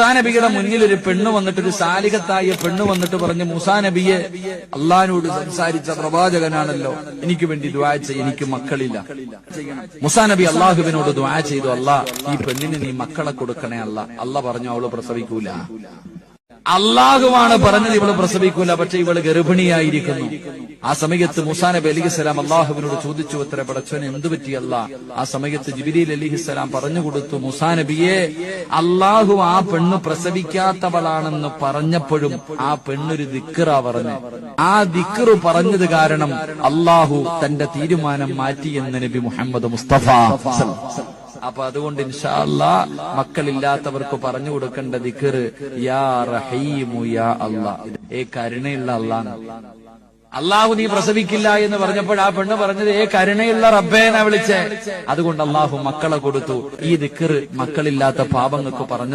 മൂസാ നബിയുടെ മുന്നിൽ ഒരു പെണ്ണ് വന്നിട്ട് ഒരു സാലികത്തായ പെണ്ണ് വന്നിട്ട് പറഞ്ഞ് മൂസാ നബിയെ അള്ളഹാനോട് സംസാരിച്ച പ്രവാചകനാണല്ലോ. എനിക്ക് വേണ്ടി ദ്വാ ചെയ്യ എനിക്ക് മക്കളില്ല. മുസാ നബി അള്ളാഹുവിനോട് ദ്വാ ചെയ്തു അല്ല ഈ പെണ്ണിന് നീ മക്കളെ കൊടുക്കണേ അല്ല അല്ല പറഞ്ഞു അവൾ പ്രസവിക്കൂല. അള്ളാഹുവാണ് പറഞ്ഞത് ഇവൾ പ്രസവിക്കൂല പക്ഷെ ഇവൾ ഗർഭിണിയായിരിക്കുന്നു. ആ സമയത്ത് മുസാ നബി അലിഹിസ്സലാം അള്ളാഹുവിനോട് ചോദിച്ചു അത്ര പടച്ചോന് എന്തു പറ്റിയല്ല ആ സമയത്ത് ജിബിരിൽ അലിഹിസ്സലാം പറഞ്ഞു കൊടുത്തു മുസാ നബിയെ അള്ളാഹു ആ പെണ്ണ് പ്രസവിക്കാത്തവളാണെന്ന് പറഞ്ഞപ്പോഴും ആ പെണ്ണൊരു ദിക്കറ പറഞ്ഞു. ആ ദിക്കറു പറഞ്ഞത് കാരണം അള്ളാഹു തന്റെ തീരുമാനം മാറ്റിയെന്ന് നബി മുഹമ്മദ് മുസ്തഫ. അപ്പൊ അതുകൊണ്ട് ഇൻഷാല്ല മക്കളില്ലാത്തവർക്ക് പറഞ്ഞു കൊടുക്കേണ്ട ദിക്കർ യാ റഹീമു യാ അള്ളാ ഏ കരുണയുള്ള അള്ളാണ് അള്ളാഹു നീ പ്രസവിക്കില്ല എന്ന് പറഞ്ഞപ്പോൾ ആ പെണ്ണ് പറഞ്ഞത് ഏ കരുണയുള്ള റബ്ബേനെ വിളിച്ചേ. അതുകൊണ്ട് അള്ളാഹു മക്കളെ കൊടുത്തു. ഈ ദിക്കർ മക്കളില്ലാത്ത പാപങ്ങൾക്ക് പറഞ്ഞു